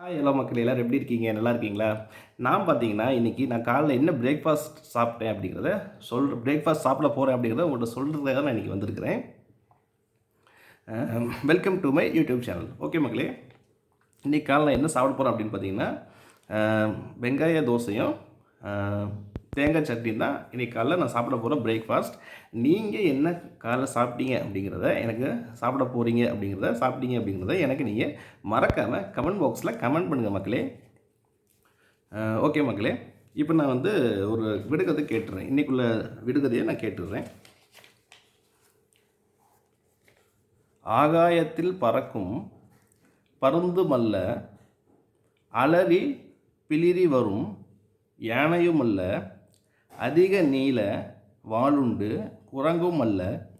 Hi hello மக்கள். எல்லோரும் எப்படி இருக்கீங்க? நல்லா இருக்கீங்களா? நான் பார்த்தீங்கன்னா இன்றைக்கி நான் காலைல என்ன பிரேக்ஃபாஸ்ட் சாப்பிட்டேன் அப்படிங்கிறத சொல் பிரேக்ஃபாஸ்ட் சாப்பிட போகிறேன் அப்படிங்கிறத உங்கள்கிட்ட சொல்கிறதுக்காக நான் இன்றைக்கி வந்திருக்கிறேன். Welcome to my YouTube channel okay மக்களே. இன்றைக்கி காலைல என்ன சாப்பிட போகிறோம் அப்படின்னு பார்த்தீங்கன்னா வெங்காய தோசையும் தேங்காய் சட்னி தான் இன்றைக்கி காலைல நான் சாப்பிட போகிற பிரேக்ஃபாஸ்ட் நீங்கள் என்ன காலைல சாப்பிட்டீங்க அப்படிங்கிறத எனக்கு சாப்பிட போகிறீங்க அப்படிங்கிறத சாப்பிட்டீங்க அப்படிங்கிறத எனக்கு நீங்கள் மறக்காமல் கமெண்ட் பாக்ஸில் கமெண்ட் பண்ணுங்கள் மக்களே. ஓகே மக்களே. இப்போ நான் வந்து ஒரு விடுகதை கேட்டுறேன். இன்றைக்குள்ள விடுகதையை நான் கேட்டுடுறேன் ஆகாயத்தில் பறக்கும் பருந்துமல்ல அலறி பிளிரி வரும் யானையும் அல்ல அதிக நீள வாளுண்டு குரங்கும் அல்ல.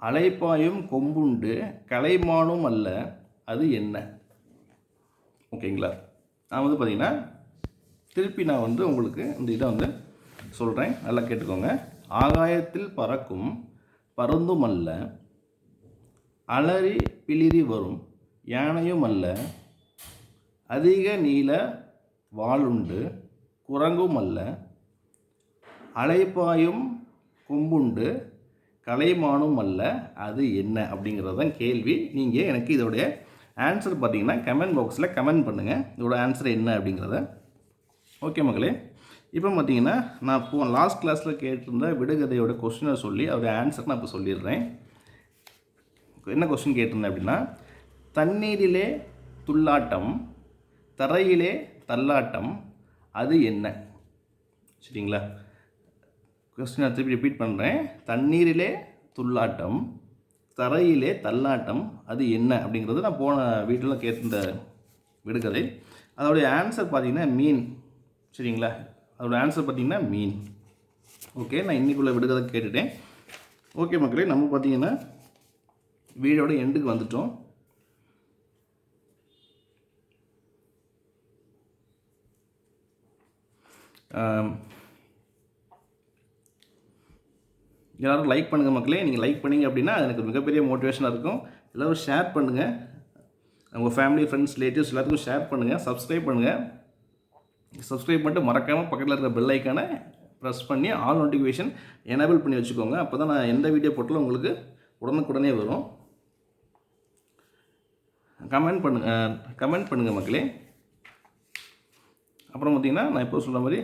அலைப்பாயும் கொம்புண்டு கலைமானும் அல்ல. அது என்ன? ஓகேங்களா? நான் வந்து பார்த்தீங்கன்னா திருப்பி நான் வந்து உங்களுக்கு இந்த இதை வந்து சொல்கிறேன் நல்லா கேட்டுக்கோங்க. ஆகாயத்தில் பறக்கும் பருந்தும் அல்ல. அலறி பிளிரி வரும் யானையும் அல்ல. அதிக நீள வாளுண்டு குரங்கும் அல்ல. அலைப்பாயும் கொம்புண்டு கலைமானும் அல்ல அது என்ன அப்படிங்கிறது தான் கேள்வி. நீங்கள் எனக்கு இதோடைய ஆன்சர் பார்த்தீங்கன்னா கமெண்ட் பாக்ஸில் கமெண்ட் பண்ணுங்கள் இதோட ஆன்சர் என்ன அப்படிங்கிறத. ஓகே மக்களே இப்போ பார்த்தீங்கன்னா நான் இப்போ லாஸ்ட் கிளாஸில் கேட்டிருந்த விடுகதையோட கொஸ்டினை சொல்லி அதோட ஆன்சர் நான் இப்போ சொல்லிடுறேன். என்ன கொஸ்டின் கேட்டிருந்தேன் அப்படின்னா தண்ணீரிலே துள்ளாட்டம் தரையிலே தள்ளாட்டம் அது என்ன? சரிங்களா? கொஸ்டின் நான் திருப்பி ரிப்பீட் பண்ணுறேன் தண்ணீரிலே துள்ளாட்டம் தரையிலே தள்ளாட்டம் அது என்ன அப்படிங்கிறது நான் போன வீட்டில் கேட்டிருந்த விடுகதை. அதோடைய ஆன்சர் பார்த்தீங்கன்னா மீன். சரிங்களா? அதோட ஆன்சர் பார்த்தீங்கன்னா மீன். ஓகே நான் இன்னைக்குள்ள விடுகதை கேட்டுட்டேன். ஓகே மக்களே நம்ம பார்த்தீங்கன்னா வீடோட எண்டுக்கு வந்துட்டோம். um, எல்லோரும் லைக் பண்ணுங்கள் மக்களே. நீங்கள் லைக் பண்ணீங்க அப்படின்னா எனக்கு மிகப்பெரிய மோட்டிவேஷனாக இருக்கும். எல்லோரும் ஷேர் பண்ணுங்கள் உங்கள் ஃபேமிலி ஃப்ரெண்ட்ஸ் ரிலேட்டிவ்ஸ் எல்லாத்துக்கும் ஷேர் பண்ணுங்கள் சப்ஸ்கிரைப் பண்ணுங்கள் சப்ஸ்கிரைப் பண்ணிட்டு மறக்காமல் பக்கத்தில் இருக்கிற பெல் ஐக்கானை ப்ரெஸ் பண்ணி ஆல் நோட்டிஃபிகேஷன் எனேபிள் பண்ணி வச்சுக்கோங்க. அப்போ தான் நான் எந்த வீடியோ போட்டாலும் உங்களுக்கு உடனுக்குடனே வரும். கமெண்ட் பண்ணுங்க. கமெண்ட் பண்ணுங்கள் மக்களே. அப்புறம் பார்த்தீங்கன்னா நான் இப்போ சொல்கிற மாதிரி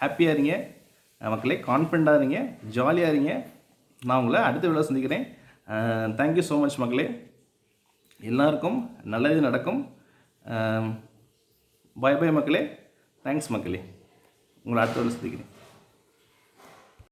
ஹாப்பியாக இருங்க. மக்களே கான்ஃபிடண்ட்டாக இருங்க ஜாலியாக இருங்க. நான் உங்களை அடுத்த வீடியோ சந்திக்கிறேன். தேங்க்யூ ஸோ மச் மக்களே. எல்லாருக்கும் நல்லது நடக்கும். பாய் பாய் மக்களே. தேங்க்ஸ் மக்களே. உங்களை அடுத்த வீடியோ சந்திக்கிறேன்.